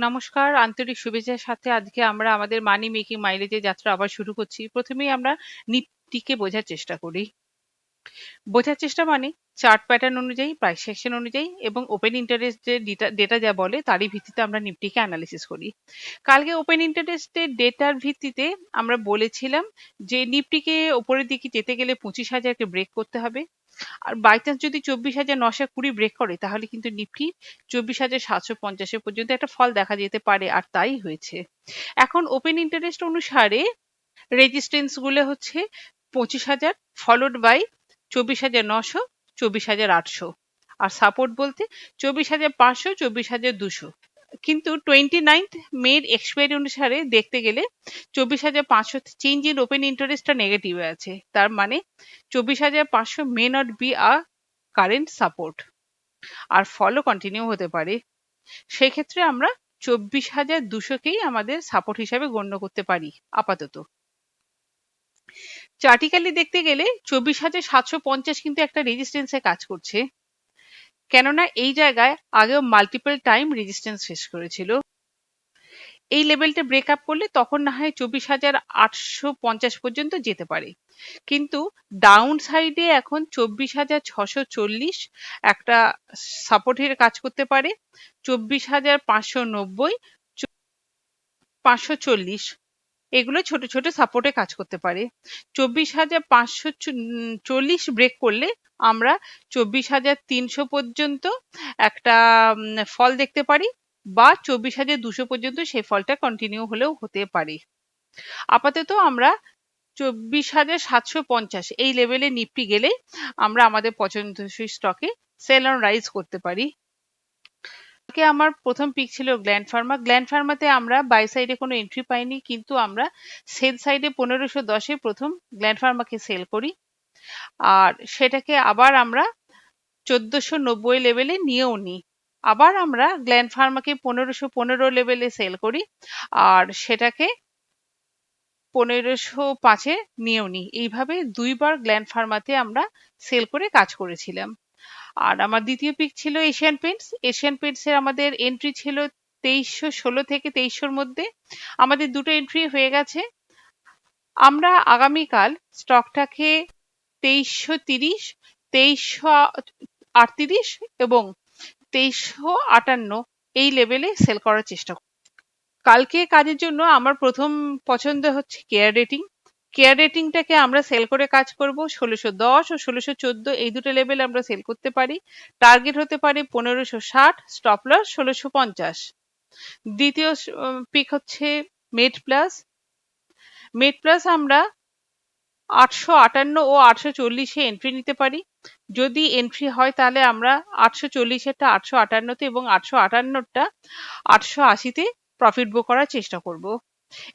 নমস্কার, আন্তরিক শুভেচ্ছার সাথে আজকে আমরা আমাদের মানি মেকিং মাইলেজের যাত্রা আবার শুরু করছি। প্রথমেই আমরা নিফটিকে বোঝার চেষ্টা করি। বোঝার চেষ্টা মানে? চার্ট প্যাটার্ন অনুযায়ী প্রাইস সেকশন অনুযায়ী এবং ওপেন ইন্টারেস্ট যে ডেটা যা বলে, তারই ভিত্তিতে আমরা নিফটিকে অ্যানালিসিস করি। কালকে ওপেন ইন্টারেস্টের ডেটার ভিত্তিতে আমরা বলেছিলাম যে নিফটিকে ওপরের দিকে যেতে গেলে পঁচিশ হাজারকে ব্রেক করতে হবে। আর বাই চান্স যদি চব্বিশ হাজার নশো কুড়ি ব্রেক করে, তাহলে কিন্তু নিফটি চব্বিশ হাজার সাতশো পঞ্চাশের পর্যন্ত একটা ফল দেখা যেতে পারে, আর তাই হয়েছে। এখন ওপেন ইন্টারেস্ট অনুসারে রেজিস্ট্যান্সগুলো হচ্ছে পঁচিশ হাজার ফলোড বাই চব্বিশ হাজার নশো চব্বিশ হাজার আটশো। আর সাপোর্ট বলতে চব্বিশ হাজার পাঁচশো, চব্বিশ হাজার দুশো। কিন্তু টোয়েন্টি নাইন্থ মের এক্সপায়ারি অনুসারে দেখতে গেলে চব্বিশ হাজার পাঁচশো চেঞ্জ ইন ওপেন ইন্টারেস্টটা নেগেটিভে আছে। তার মানে চব্বিশ হাজার পাঁচশো may not be a current support আর ফলও কন্টিনিউ হতে পারে। সেক্ষেত্রে আমরা চব্বিশ হাজার দুশোকেই আমাদের সাপোর্ট হিসাবে গণ্য করতে পারি, আপাতত। চার্টিক্যালি দেখতে গেলে চব্বিশ হাজার সাতশো পঞ্চাশ কিন্তু একটা রেজিস্ট্যান্সে কাজ করছে। কেননা এই জায়গায় আগেও মাল্টিপল টাইম রেজিস্ট্যান্স ফেস করেছিল। এই লেভেলটা ব্রেক আপ করলে তখন না হয় চব্বিশ হাজার আটশো পঞ্চাশ পর্যন্ত যেতে পারে। কিন্তু ডাউন সাইডে এখন চব্বিশ হাজার ছশো চল্লিশ একটা সাপোর্টের কাজ করতে পারে। চব্বিশ হাজার পাঁচশো নব্বই পাঁচশো চল্লিশ। এগুলো ছোট ছোট সাপোর্টে কাজ করতে পারে। চব্বিশ হাজার পাঁচশো চল্লিশ ব্রেক করলে আমরা চব্বিশ হাজার তিনশো পর্যন্ত একটা ফল দেখতে পারি বা চব্বিশ হাজার দুশো পর্যন্ত সেই ফলটা কন্টিনিউ হলেও হতে পারে। আপাতত আমরা চব্বিশ হাজার সাতশো পঞ্চাশ এই লেভেলে নিফটি গেলে আমরা আমাদের পছন্দসই স্টকে সেল অন রাইজ করতে পারি। আজকে আমার প্রথম পিক ছিল গ্ল্যান্ড ফার্মা গ্ল্যান্ড ফার্মাতে আমরা বাই সাইডে কোনো এন্ট্রি পাইনি, কিন্তু আমরা সেল সাইডে পনেরোশো দশে প্রথম গ্ল্যান্ড ফার্মাকে সেল করি। আর সেটাকে আবার আমরা চোদ্দশো নব্বই লেভেলে নিয়েও নিই আবার আমরা গ্ল্যান্ড ফার্মাকে পনেরোশো পনেরো লেভেলে সেল করি, আর সেটাকে পনেরোশো পাঁচে নিয়েও নিই এইভাবে দুইবার গ্ল্যান্ড ফার্মাতে আমরা সেল করে কাজ করেছিলাম। আর আমার দ্বিতীয় পিক ছিল এশিয়ান পেন্টস এশিয়ান পেন্টসের আমাদের এন্ট্রি ছিল তেইশশো ষোলো থেকে তেইশশোর মধ্যে। আমাদের দুটো এন্ট্রি হয়ে গেছে। আমরা আগামীকাল স্টকটাকে তেইশশো তিরিশ, তেইশশো আটত্রিশ এবং তেইশশো আটান্ন এই লেভেলে সেল করার চেষ্টা কালকে কাজের জন্য আমার প্রথম পছন্দ হচ্ছে কেয়ার রেটিং কেয়ার রেটিংটাকে আমরা সেল করে কাজ করব, ষোলোশো দশ ও ষোলোশো চোদ্দ, এই দুটো লেভেল আমরা সেল করতে পারি। টার্গেট হতে পারে পনেরোশো ষাট স্টপ লস ষোলোশো পঞ্চাশ। দ্বিতীয় পিক হচ্ছে মেড প্লাস মেড প্লাস আমরা আটশো আটান্ন ও আটশো চল্লিশে এন্ট্রি নিতে পারি। যদি এন্ট্রি হয় তাহলে আমরা আটশো চল্লিশেরটা আটশো আটান্নতে এবং আটশো আটান্নটা আটশো আশিতে প্রফিট বুক করার চেষ্টা করব।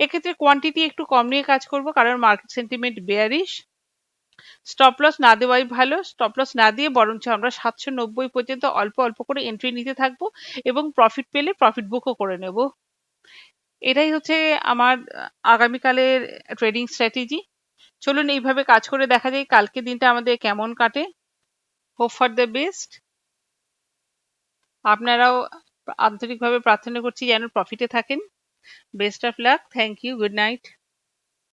এক্ষেত্রে কোয়ান্টিটি একটু কম নিয়ে কাজ করব, কারণ market sentiment bearish stop loss না দেওয়াই ভালো স্টপ লস না দিয়ে বরঞ্চ আমরা সাতশো নব্বই পর্যন্ত অল্প অল্প করে এন্ট্রি নিতে থাকব এবং প্রফিট পেলে প্রফিট বুকও করে নেব। এটাই হচ্ছে আমার আগামীকালের ট্রেডিং স্ট্র্যাটেজি চলুন এইভাবে কাজ করে দেখা যায় কালকে দিনটা আমাদের কেমন কাটে। হোপ ফর দ্য বেস্ট আপনারাও আন্তরিকভাবে প্রার্থনা করছি যেন প্রফিটে থাকেন। Best of luck. Thank you. Good night.